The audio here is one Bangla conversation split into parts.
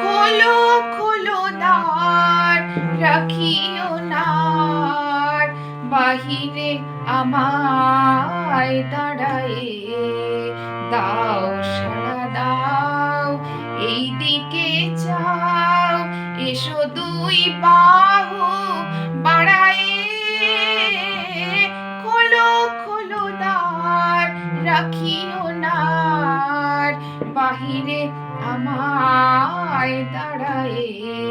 খোলো খোলো দ্বার, রাখিও নার। বাহিরে আমায় দাঁড়ায়ে দাও, সাড়া দাও এই দিকে চাও এসো দুই বাহু বাহিরে আমায় দাঁড়ায়ে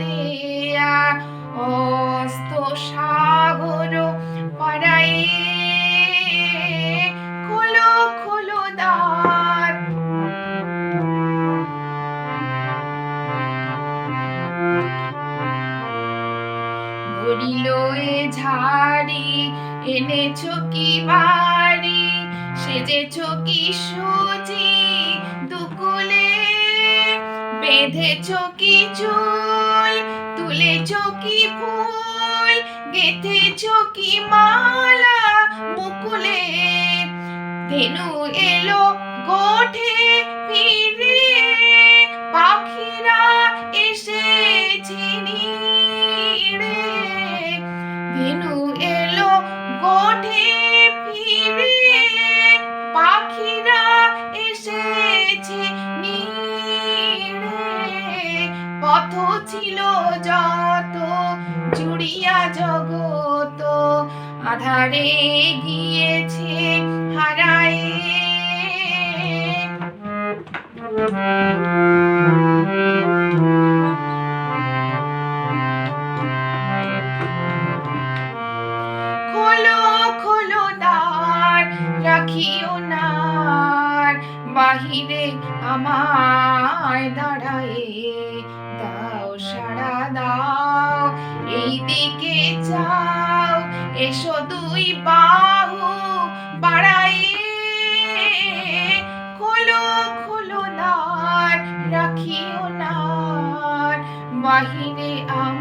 দেয়া অস্ত সাগর পাড়ায়ে খোলো খোলো দ্বার। ভরিল এ ঝাড়ি, এনেছো কি বাড়ি? সেজেছো কি সুজি বেঁধেছো কি চুল তুলেছো কি ফুল গেঁথেছো কি মালা মুকুলে ধেনু এলো পথ ছিল যত জুড়িয়া জগত আধারে গিয়েছে হারায়ে। খোলো খোলো দ্বার রাখিও বাহিরে আমায় দাঁড়ায় দাও, সাড়া দাও। এই দিকে যাও, এসো দুই বাহু বাড়াই খোলো খোলো নার, রাখিও নার। বাহিরে আমার